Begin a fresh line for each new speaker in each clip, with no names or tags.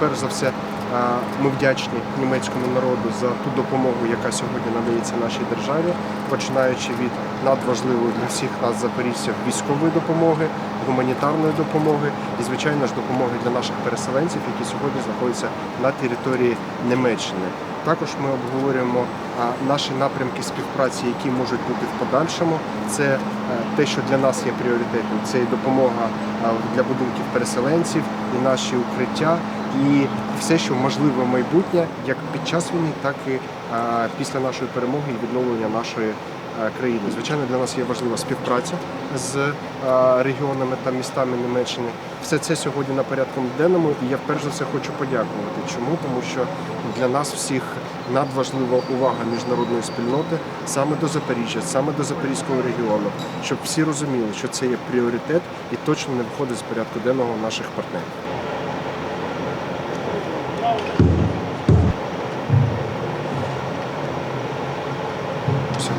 перш за все, ми вдячні німецькому народу за ту допомогу, яка сьогодні надається нашій державі, починаючи від надважливої для всіх нас запоріжців військової допомоги, гуманітарної допомоги і, звичайно ж, допомоги для наших переселенців, які сьогодні знаходяться на території Німеччини. Також ми обговорюємо наші напрямки співпраці, які можуть бути в подальшому. Це е, те, що для нас є пріоритетом. Це і допомога для будинків переселенців, і наші укриття, і все, що можливе майбутнє, як під час війни, так і після нашої перемоги і відновлення нашої е, країни. Звичайно, для нас є важлива співпраця з е, регіонами та містами Німеччини. Все це сьогодні на порядку денному, і я перш за все хочу подякувати. Чому? Тому що для нас всіх надважлива увага міжнародної спільноти саме до Запоріжжя, саме до Запорізького регіону, щоб всі розуміли, що це є пріоритет і точно не виходить з порядку денного наших партнерів.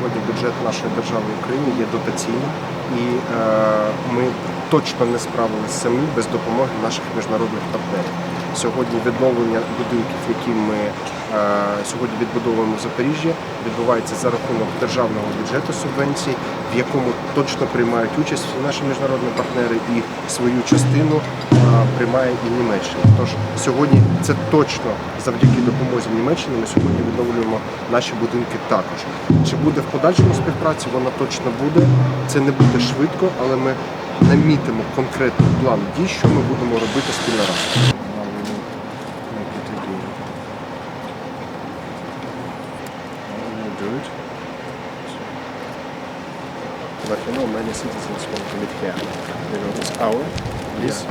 Сьогодні бюджет нашої держави України є дотаційним, і е, ми точно не справилися самі без допомоги наших міжнародних партнерів. Сьогодні відновлення будинків, які ми сьогодні відбудовуємо в Запоріжжі, відбувається за рахунок державного бюджету субвенцій, в якому точно приймають участь наші міжнародні партнери, і свою частину е, приймає і Німеччина. Тож сьогодні це точно завдяки допомозі Німеччини. Ми сьогодні відновлюємо наші будинки також. Чи буде в подальшому співпраці? Вона точно буде. Це не буде швидко, але ми намітимо конкретний план дій, що ми будемо робити спільно разом. But you know, many citizens want to live here. You know, this hour, this